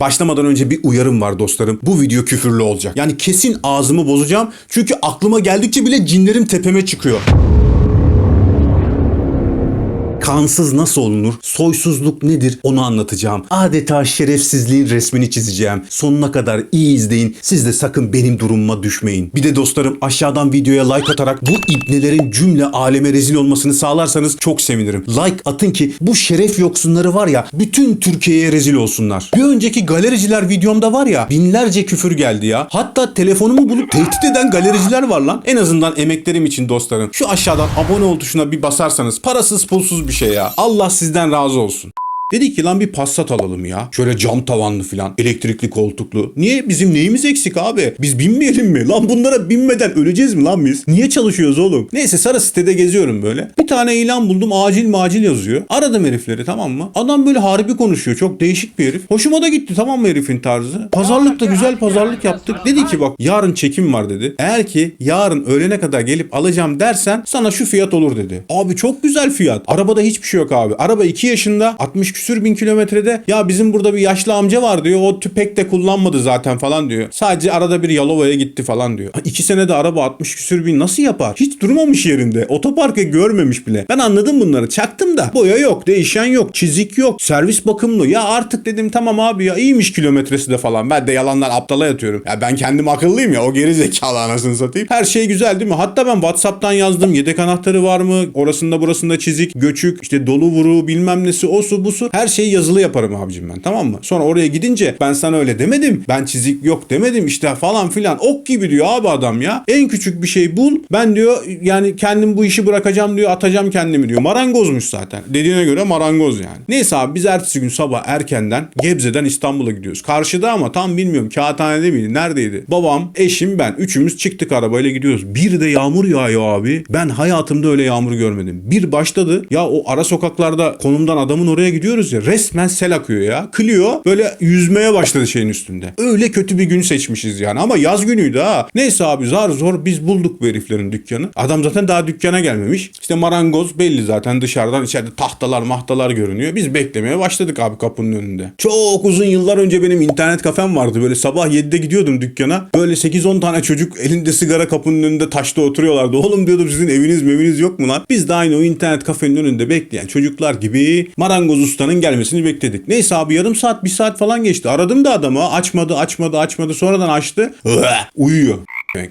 Başlamadan önce bir uyarım var dostlarım. Bu video küfürlü olacak. Yani kesin ağzımı bozacağım. Çünkü aklıma geldikçe bile cinlerim tepeme çıkıyor. Kansız nasıl olunur? Soysuzluk nedir? Onu anlatacağım. Adeta şerefsizliğin resmini çizeceğim. Sonuna kadar iyi izleyin. Siz de sakın benim durumuma düşmeyin. Bir de dostlarım aşağıdan videoya like atarak bu ibnelerin cümle aleme rezil olmasını sağlarsanız çok sevinirim. Like atın ki bu şeref yoksunları var ya bütün Türkiye'ye rezil olsunlar. Bir önceki galericiler videomda var ya binlerce küfür geldi ya. Hatta telefonumu bulup tehdit eden galericiler var lan. En azından emeklerim için dostlarım. Şu aşağıdan abone ol tuşuna bir basarsanız parasız pulsuz bir şey ya. Allah sizden razı olsun. Dedik ki lan bir Passat alalım ya. Şöyle cam tavanlı filan. Elektrikli koltuklu. Niye? Bizim neyimiz eksik abi? Biz binmeyelim mi? Lan bunlara binmeden öleceğiz mi lan biz? Niye çalışıyoruz oğlum? Neyse sarı sitede geziyorum böyle. Bir tane ilan buldum. Acil macil yazıyor. Aradım herifleri tamam mı? Adam böyle harbi konuşuyor. Çok değişik bir herif. Hoşuma da gitti tamam mı herifin tarzı? Pazarlık da güzel pazarlık yaptık. Dedi ki bak yarın çekim var dedi. Eğer ki yarın öğlene kadar gelip alacağım dersen sana şu fiyat olur dedi. Abi çok güzel fiyat. Arabada hiçbir şey yok abi. Araba 2 yaşında 60 küsür bin kilometrede ya bizim burada bir yaşlı amca var diyor. O tüpek de kullanmadı zaten falan diyor. Sadece arada bir Yalova'ya gitti falan diyor. 2 senede araba 60 küsür bin nasıl yapar? Hiç durmamış yerinde. Otoparkı görmemiş bile. Ben anladım bunları. Çaktım da. Boya yok. Değişen yok. Çizik yok. Servis bakımlı. Ya artık dedim tamam abi ya iyiymiş kilometresi de falan. Ben de yalandan aptala yatıyorum. Ya ben kendim akıllıyım ya. O geri zekalı anasını satayım. Her şey güzel değil mi? Hatta ben Whatsapp'tan yazdım. Yedek anahtarı var mı? Orasında burasında çizik, göçük, işte dolu vuru bilmem nesi o su bu su. Her şeyi yazılı yaparım abicim ben tamam mı? Sonra oraya gidince ben sana öyle demedim. Ben çizik yok demedim işte falan filan. Ok gibi diyor abi adam ya. En küçük bir şey bul. Ben diyor yani kendim bu işi bırakacağım diyor. Atacağım kendimi diyor. Marangozmuş zaten. Dediğine göre marangoz yani. Neyse abi biz ertesi gün sabah erkenden Gebze'den İstanbul'a gidiyoruz. Karşıda ama tam bilmiyorum. Kağıthanede miydi? Neredeydi? Babam, eşim, ben. Üçümüz çıktık arabayla gidiyoruz. Bir de yağmur yağıyor abi. Ben hayatımda öyle yağmur görmedim. Bir başladı. Ya o ara sokaklarda konumdan adamın oraya gidiyoruz ya. Resmen sel akıyor ya. Clio böyle yüzmeye başladı şeyin üstünde. Öyle kötü bir gün seçmişiz yani. Ama yaz günüydü ha. Neyse abi zar zor biz bulduk bu heriflerin dükkanı. Adam zaten daha dükkana gelmemiş. İşte marangoz belli zaten dışarıdan içeride tahtalar mahtalar görünüyor. Biz beklemeye başladık abi kapının önünde. Çok uzun yıllar önce benim internet kafem vardı. Böyle sabah 7'de gidiyordum dükkana. Böyle 8-10 tane çocuk elinde sigara kapının önünde taşta oturuyorlardı. Oğlum diyordum sizin eviniz meviniz yok mu lan? Biz de aynı o internet kafenin önünde bekleyen çocuklar gibi marangoz ustanın gelmesini bekledik. Neyse abi yarım saat bir saat falan geçti. Aradım da adamı açmadı açmadı açmadı sonradan açtı. Uyuyor.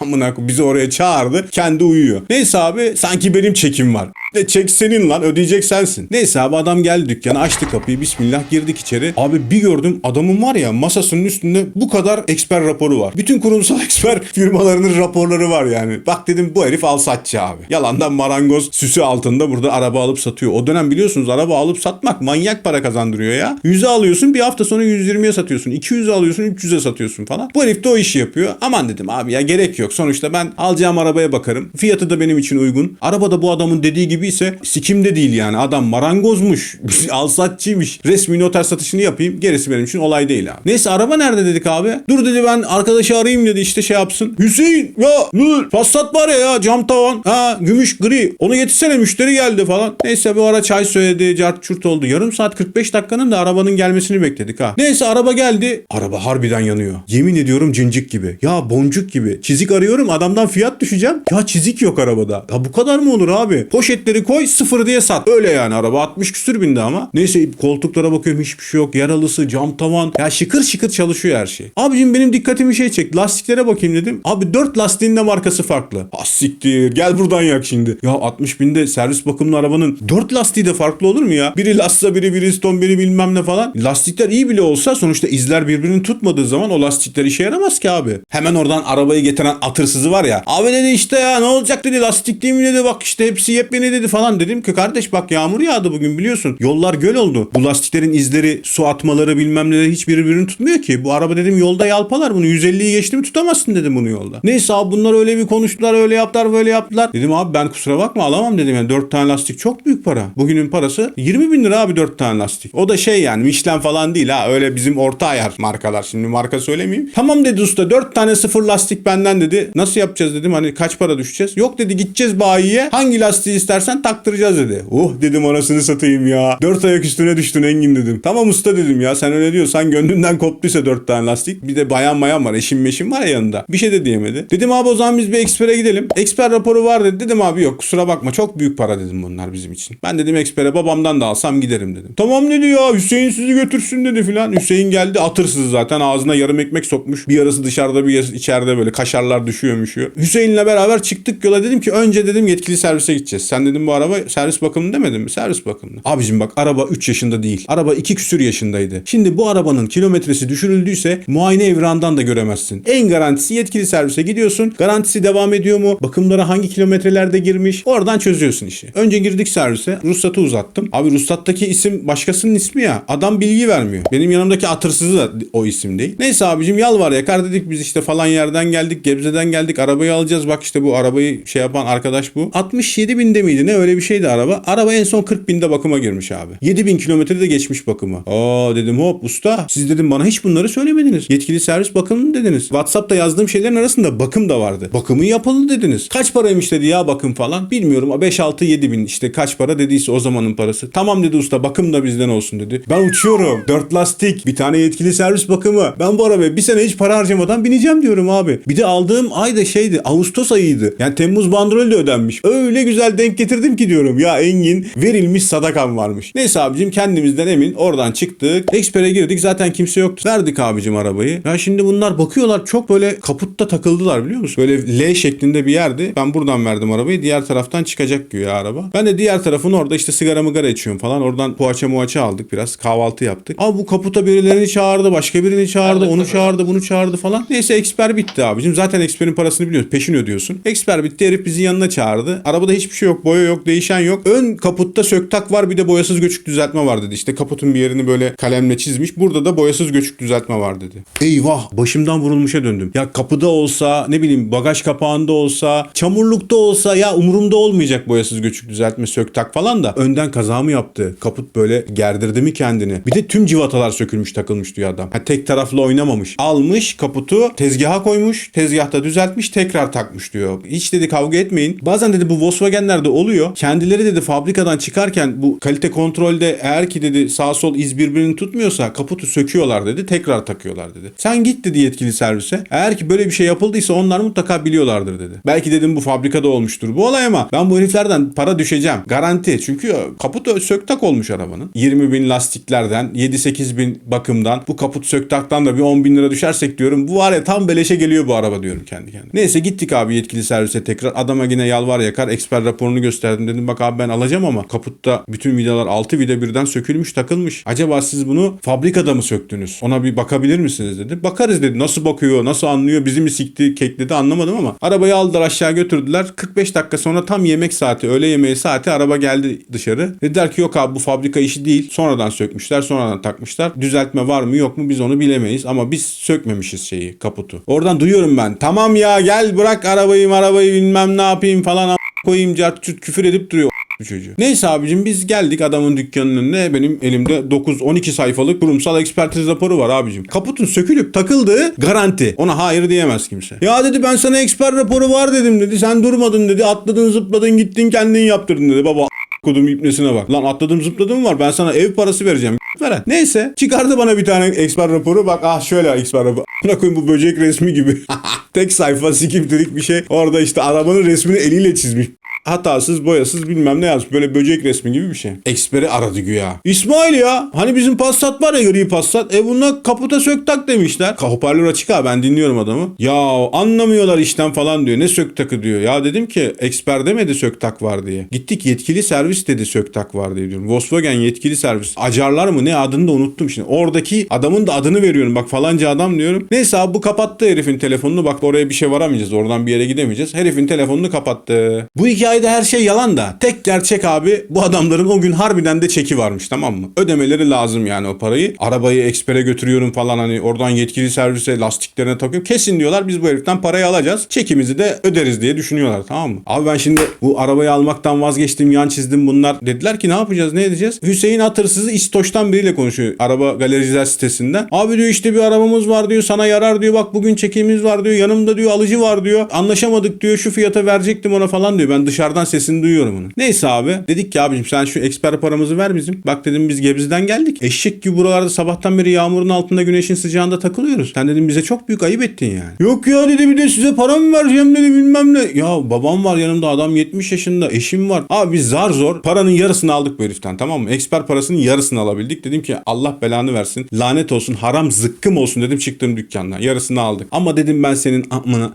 Amına bizi oraya çağırdı. Kendi uyuyor. Neyse abi sanki benim çekim var. De çek senin lan ödeyecek sensin. Neyse abi adam geldi dükkana açtı kapıyı bismillah girdik içeri. Abi bir gördüm adamın var ya masasının üstünde bu kadar eksper raporu var. Bütün kurumsal eksper firmalarının raporları var yani. Bak dedim bu herif al satçı abi. Yalandan marangoz süsü altında burada araba alıp satıyor. O dönem biliyorsunuz araba alıp satmak manyak para kazandırıyor ya. 100'e alıyorsun bir hafta sonra 120'ye satıyorsun. 200'e alıyorsun 300'e satıyorsun falan. Bu herif de o işi yapıyor. Aman dedim abi ya gerek yok. Sonuçta ben alacağım arabaya bakarım. Fiyatı da benim için uygun. Araba da bu adamın dediği gibi ise sikimde değil yani. Adam marangozmuş. alsatçıymış. Resmi noter satışını yapayım. Gerisi benim için olay değil abi. Neyse araba nerede dedik abi? Dur dedi ben arkadaşı arayayım dedi işte şey yapsın. Hüseyin ya dur. Passat var ya ya cam tavan. Ha gümüş gri. Onu getirsene müşteri geldi falan. Neyse bu ara çay söyledi. Cart çurt oldu. Yarım saat 45 dakikanın da arabanın gelmesini bekledik ha. Neyse araba geldi. Araba harbiden yanıyor. Yemin ediyorum cincik gibi. Ya boncuk gibi. Çizik arıyorum adamdan fiyat düşeceğim. Ya çizik yok arabada. Ya bu kadar mı olur abi? Poşetleri koy sıfır diye sat. Öyle yani araba 60 küsür bindi ama. Neyse koltuklara bakıyorum hiçbir şey yok. Yaralısı, cam tavan. Ya şıkır şıkır çalışıyor her şey. Abicim benim dikkatimi şey çekti. Lastiklere bakayım dedim. Abi 4 lastiğin de markası farklı. Ah siktir. Gel buradan yak şimdi. Ya 60 binde servis bakımlı arabanın 4 lastiği de farklı olur mu ya? Biri Lassa, biri Bridgestone, biri bilmem ne falan. Lastikler iyi bile olsa sonuçta izler birbirini tutmadığı zaman o lastikler işe yaramaz ki abi. Hemen oradan arabayı getiren atırsızı var ya. Abi dedi işte ya ne olacak dedi lastik değil dedi bak işte hepsi yepyeni dedi falan. Dedim ki kardeş bak yağmur yağdı bugün biliyorsun. Yollar göl oldu. Bu lastiklerin izleri su atmaları bilmem neleri hiç birbirini tutmuyor ki. Bu araba dedim yolda yalpalar bunu 150'yi geçti mi tutamazsın dedim bunu yolda. Neyse abi bunlar öyle bir konuştular öyle yaptılar böyle yaptılar. Dedim abi ben kusura bakma alamam dedim yani 4 tane lastik çok büyük para. Bugünün parası 20 bin lira abi 4 tane lastik. O da şey yani Michelin falan değil ha öyle bizim orta ayar markalar. Şimdi marka söylemeyeyim. Tamam dedi usta 4 tane sıfır lastik benden dedi. Nasıl yapacağız dedim hani kaç para düşeceğiz? Yok dedi gideceğiz bayiye hangi lastiği istersen zaten taktıracağız dedi. Oh dedim anasını satayım ya. Dört ayak üstüne düştün Engin dedim. Tamam usta dedim ya sen öyle diyorsan gönlünden koptuysa dört tane lastik. Bir de bayan mayan var eşim meşim var ya yanında. Bir şey de diyemedi. Dedim abi o zaman biz bir ekspere gidelim. Eksper raporu var dedi. Dedim abi yok kusura bakma çok büyük para dedim bunlar bizim için. Ben dedim ekspere babamdan da alsam giderim dedim. Tamam dedi ya Hüseyin sizi götürsün dedi filan. Hüseyin geldi atırsız zaten ağzına yarım ekmek sokmuş. Bir yarısı dışarıda bir yarısı içeride böyle kaşarlar düşüyor müşüyor. Hüseyin'le beraber çıktık yola dedim ki önce dedim yetkili servise gideceğiz. Sen dedim bu araba servis bakımı demedin mi? Servis bakımını. Abicim bak araba 3 yaşında değil. Araba 2 küsür yaşındaydı. Şimdi bu arabanın kilometresi düşürüldüyse muayene evranından da göremezsin. En garantisi yetkili servise gidiyorsun. Garantisi devam ediyor mu? Bakımlara hangi kilometrelerde girmiş? Oradan çözüyorsun işi. Önce girdik servise. Ruhsatı uzattım. Abi ruhsattaki isim başkasının ismi ya. Adam bilgi vermiyor. Benim yanımdaki atırsızı da o isim değil. Neyse abicim yalvar yakar dedik biz işte falan yerden geldik. Gebze'den geldik. Arabayı alacağız. Bak işte bu arabayı şey yapan arkadaş bu. 67 binde miydi ne öyle bir şeydi araba. Araba en son 40 binde bakıma girmiş abi. 7000 kilometrede geçmiş bakımı. Aa dedim hop usta siz dedim bana hiç bunları söylemediniz. Yetkili servis bakımını dediniz. Whatsapp'ta yazdığım şeylerin arasında bakım da vardı. Bakımı yapıldı dediniz. Kaç paraymış dedi ya bakım falan. Bilmiyorum 5 6 7 bin işte kaç para dediyse o zamanın parası. Tamam dedi usta bakım da bizden olsun dedi. Ben uçuyorum. 4 lastik, bir tane yetkili servis bakımı. Ben bu arabaya bir sene hiç para harcamadan bineceğim diyorum abi. Bir de aldığım ay da şeydi Ağustos ayıydı. Yani Temmuz bandrolü de ödenmiş. Öyle güzel denk getirdim ki diyorum. Ya Engin verilmiş sadakam varmış. Neyse abicim kendimizden emin oradan çıktık. Expert'e girdik zaten kimse yoktu. Verdik abicim arabayı. Ya şimdi bunlar bakıyorlar çok böyle kaputta takıldılar biliyor musun? Böyle L şeklinde bir yerdi. Ben buradan verdim arabayı. Diğer taraftan çıkacak güya araba. Ben de diğer tarafın orada işte sigara mıgara içiyorum falan. Oradan poğaça muhaça aldık biraz. Kahvaltı yaptık. Abi bu kaputa birilerini çağırdı. Başka birini çağırdı. Onu çağırdı. Bunu çağırdı falan. Neyse eksper bitti abicim. Zaten eksperin parasını biliyorsun. Peşin ödüyorsun. Eksper bitti. Herif bizi yanına çağırdı. Arabada hiçbir şey yok. Boya yok. Değişen yok. Ön kaputta söktak var. Bir de boyasız göçük düzeltme var dedi. İşte kaputun bir yerini böyle kalemle çizmiş. Burada da boyasız göçük düzeltme var dedi. Eyvah başımdan vurulmuşa döndüm. Ya kapıda olsa ne bileyim bagaj kapağında olsa çamurlukta olsa ya umurumda olmayacak boyasız göçük düzeltme söktak falan da önden kaza mı yaptı? Kaput böyle gerdirdi mi kendini? Bir de tüm civatalar sökülmüş takılmış diyor adam. Ha, tek taraflı oynamamış. Almış kaputu tezgaha koymuş. Tezgahta düzeltmiş tekrar takmış diyor. Hiç dedi kavga etmeyin. Bazen dedi bu Volkswagen'lerde oluyor. Kendileri dedi fabrikadan çıkarken bu kalite kontrolde eğer ki dedi sağ sol iz birbirini tutmuyorsa kaputu söküyorlar dedi. Tekrar takıyorlar dedi. Sen git dedi yetkili servise. Eğer ki böyle bir şey yapıldıysa onlar mutlaka biliyorlardır dedi. Belki dedim bu fabrikada olmuştur bu olay ama ben bu heriflerden para düşeceğim. Garanti. Çünkü kaput söktak olmuş arabanın. 20 bin lastiklerden 7-8 bin bakımdan bu kaput söktaktan da bir 10 bin lira düşersek diyorum. Bu var ya tam beleşe geliyor bu araba diyorum kendi kendime. Neyse gittik abi yetkili servise tekrar. Adama yine yalvar yakar. Eksper raporunu gösterdim. Dedim bak abi ben alacağım ama kaputta bütün vidalar 6 vida birden sökülmüş takılmış. Acaba siz bunu fabrikada mı söktünüz? Ona bir bakabilir misiniz dedi. Bakarız dedi. Nasıl bakıyor? Nasıl anlıyor? Bizi mi sikti, kekledi anlamadım ama arabayı aldılar aşağı götürdüler. 45 dakika sonra tam yemek saati, öğle yemeği saati araba geldi dışarı. Dediler ki yok abi bu fabrika işi değil. Sonradan sökmüşler, sonradan takmışlar. Düzeltme var mı yok mu biz onu bilemeyiz ama biz sökmemişiz şeyi, kaputu. Oradan duyuyorum ben. Tamam ya gel bırak arabayı arabayı bilmem ne yapayım falan koyayım cart küfür edip duruyor bu çocuğu. Neyse abicim biz geldik adamın dükkanının önüne. Benim elimde 9-12 sayfalık kurumsal ekspertiz raporu var abicim. Kaputun sökülüp takıldığı garanti. Ona hayır diyemez kimse. Ya dedi ben sana eksper raporu var dedim dedi. Sen durmadın dedi. Atladın zıpladın gittin kendin yaptırdın dedi. Baba kodum ipnesine bak. Lan atladım zıpladım var. Ben sana ev parası vereceğim. Veren. Neyse çıkardı bana bir tane eksper raporu. Bak ah şöyle eksper raporu. Buna koyayım bu böcek resmi gibi. Tek sayfa sikimtirik bir şey. Orada işte arabanın resmini eliyle çizmiş hatasız boyasız bilmem ne yazmış. Böyle böcek resmi gibi bir şey. Eksperi aradı güya. İsmail ya hani bizim Passat var ya gri Passat. E buna kaputa sök tak demişler. Hoparlör açık ha ben dinliyorum adamı. Ya anlamıyorlar işten falan diyor. Ne sök takı diyor. Ya dedim ki eksper demedi sök tak var diye. Gittik yetkili servis dedi sök tak var diye diyorum. Volkswagen yetkili servis. Acarlar mı ne adını da unuttum şimdi. Oradaki adamın da adını veriyorum. Bak falanca adam diyorum. Neyse abi bu kapattı herifin telefonunu. Bak oraya bir şey varamayacağız. Oradan bir yere gidemeyeceğiz. Herifin telefonunu kapattı. Bu hikayede her şey yalan da. Tek gerçek abi bu adamların o gün harbiden de çeki varmış tamam mı? Ödemeleri lazım yani o parayı. Arabayı ekspere götürüyorum falan hani oradan yetkili servise lastiklerine takıyorum. Kesin diyorlar biz bu heriften parayı alacağız. Çekimizi de öderiz diye düşünüyorlar tamam mı? Abi ben şimdi bu arabayı almaktan vazgeçtim yan çizdim bunlar. Dediler ki ne yapacağız ne edeceğiz? Hüseyin Hatırsız'ı İstoç'tan biriyle konuşuyor. Araba galericiler sitesinden. Abi diyor işte bir arabamız var diyor sana yarar diyor. Bak bugün çekimimiz var diyor. Yanımda diyor alıcı var diyor. Anlaşamadık diyor şu fiyata verecektim ona falan diyor. Ben dışarı dışarıdan sesini duyuyorum onun. Neyse abi dedik ki abicim sen şu eksper paramızı ver bizim. Bak dedim biz Gebze'den geldik. Eşek gibi buralarda sabahtan beri yağmurun altında güneşin sıcağında takılıyoruz. Sen dedim bize çok büyük ayıp ettin yani. Yok ya dedi bir de size para mı vereceğim dedi bilmem ne. Ya babam var yanımda adam 70 yaşında eşim var. Abi biz zar zor paranın yarısını aldık bu heriften tamam mı? Eksper parasının yarısını alabildik. Dedim ki Allah belanı versin. Lanet olsun haram zıkkım olsun dedim çıktım dükkandan. Yarısını aldık. Ama dedim ben senin amına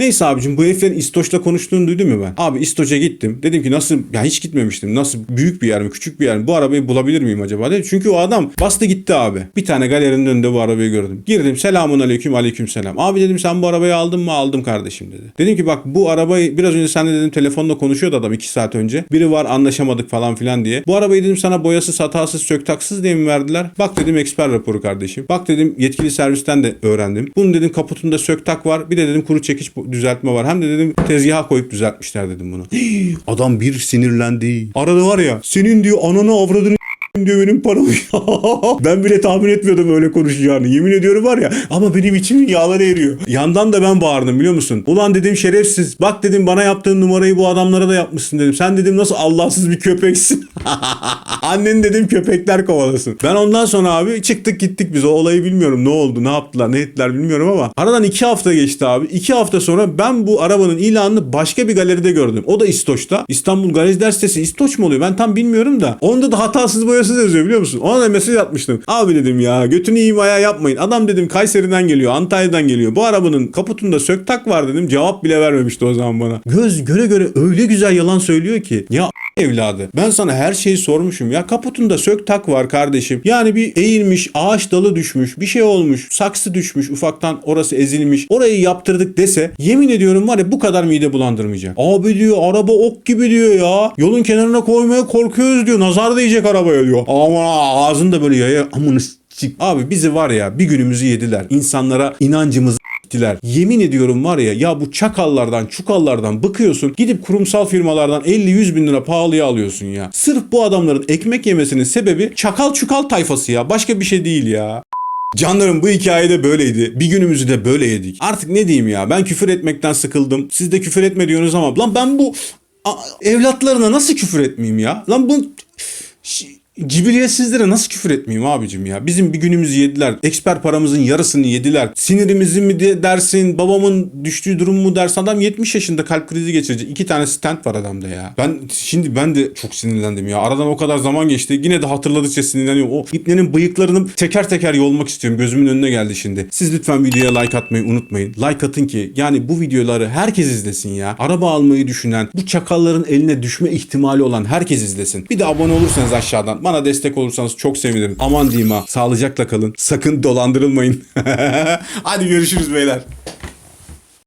Neyse abicim bu heriflerin İstoç'la konuştuğunu duydun mu ben? Abi İstoç'a gittim. Dedim ki nasıl ya hiç gitmemiştim. Nasıl büyük bir yer mi küçük bir yer mi? Bu arabayı bulabilir miyim acaba dedim. Çünkü o adam bastı gitti abi. Bir tane galerinin önünde bu arabayı gördüm. Girdim selamun aleyküm aleyküm selam. Abi dedim sen bu arabayı aldın mı? Aldım kardeşim dedi. Dedim ki bak bu arabayı biraz önce sen de dedim telefonla konuşuyordu adam 2 saat önce. Biri var anlaşamadık falan filan diye. Bu arabayı dedim sana boyasız hatasız söktaksız diye mi verdiler? Bak dedim eksper raporu kardeşim. Bak dedim yetkili servisten de öğrendim. Bunun dedim kaputunda söktak var. Bir de dedim kuru çekiç düzeltme var. Hem de dedim tezgaha koyup düzeltmişler dedim bunu. Adam bir sinirlendi. Arada var ya senin diyor ananı avradını diyor benim paramı. ben bile tahmin etmiyordum öyle konuşacağını. Yemin ediyorum var ya ama benim içimin yağları eriyor. Yandan da ben bağırdım biliyor musun? Ulan dedim şerefsiz. Bak dedim bana yaptığın numarayı bu adamlara da yapmışsın dedim. Sen dedim nasıl Allahsız bir köpeksin. Annen dedim köpekler kovalasın. Ben ondan sonra abi çıktık gittik biz. O olayı bilmiyorum ne oldu ne yaptılar ne ettiler bilmiyorum ama. Aradan iki hafta geçti abi. İki hafta sonra ben bu arabanın ilanını başka bir galeride gördüm. O da İstoç'ta. İstanbul Garajlar sitesi İstoç mu oluyor? Ben tam bilmiyorum da. Onda da hatasız boyasız yazıyor biliyor musun? Ona da mesaj atmıştım. Abi dedim ya götünü ayağı yapmayın. Adam dedim Kayseri'den geliyor Antalya'dan geliyor. Bu arabanın kaputunda söktak var dedim. Cevap bile vermemişti o zaman bana. Göz göre göre öyle güzel yalan söylüyor ki. Ya evladı. Ben sana her şeyi sormuşum. Ya kaputunda sök tak var kardeşim. Yani bir eğilmiş, ağaç dalı düşmüş, bir şey olmuş, saksı düşmüş, ufaktan orası ezilmiş. Orayı yaptırdık dese yemin ediyorum var ya bu kadar mide bulandırmayacak. Abi diyor araba ok gibi diyor ya. Yolun kenarına koymaya korkuyoruz diyor. Nazar değecek arabaya diyor. Ama ağzında böyle yaya amını. Abi bizi var ya bir günümüzü yediler. İnsanlara inancımızı gittiler. Yemin ediyorum var ya ya bu çakallardan çukallardan bıkıyorsun gidip kurumsal firmalardan 50-100 bin lira pahalıya alıyorsun ya. Sırf bu adamların ekmek yemesinin sebebi çakal çukal tayfası ya başka bir şey değil ya. Canlarım bu hikayede böyleydi. Bir günümüzü de böyle yedik. Artık ne diyeyim ya ben küfür etmekten sıkıldım. Siz de küfür etme diyorsunuz ama lan ben bu evlatlarına nasıl küfür etmeyeyim ya? Lan bu Cibiliyetsizlere nasıl küfür etmeyeyim abicim ya? Bizim bir günümüzü yediler. Eksper paramızın yarısını yediler. Sinirimizi mi de- dersin? Babamın düştüğü durum mu dersin? Adam 70 yaşında kalp krizi geçirecek. İki tane stent var adamda ya. Ben şimdi ben de çok sinirlendim ya. Aradan o kadar zaman geçti. Yine de hatırladıkça sinirleniyorum. O iplerin bıyıklarını teker teker yolmak istiyorum. Gözümün önüne geldi şimdi. Siz lütfen videoya like atmayı unutmayın. Like atın ki yani bu videoları herkes izlesin ya. Araba almayı düşünen, bu çakalların eline düşme ihtimali olan herkes izlesin. Bir de abone olursanız aşağıdan bana destek olursanız çok sevinirim. Aman diyeyim ha. Sağlıcakla kalın. Sakın dolandırılmayın. Hadi görüşürüz beyler.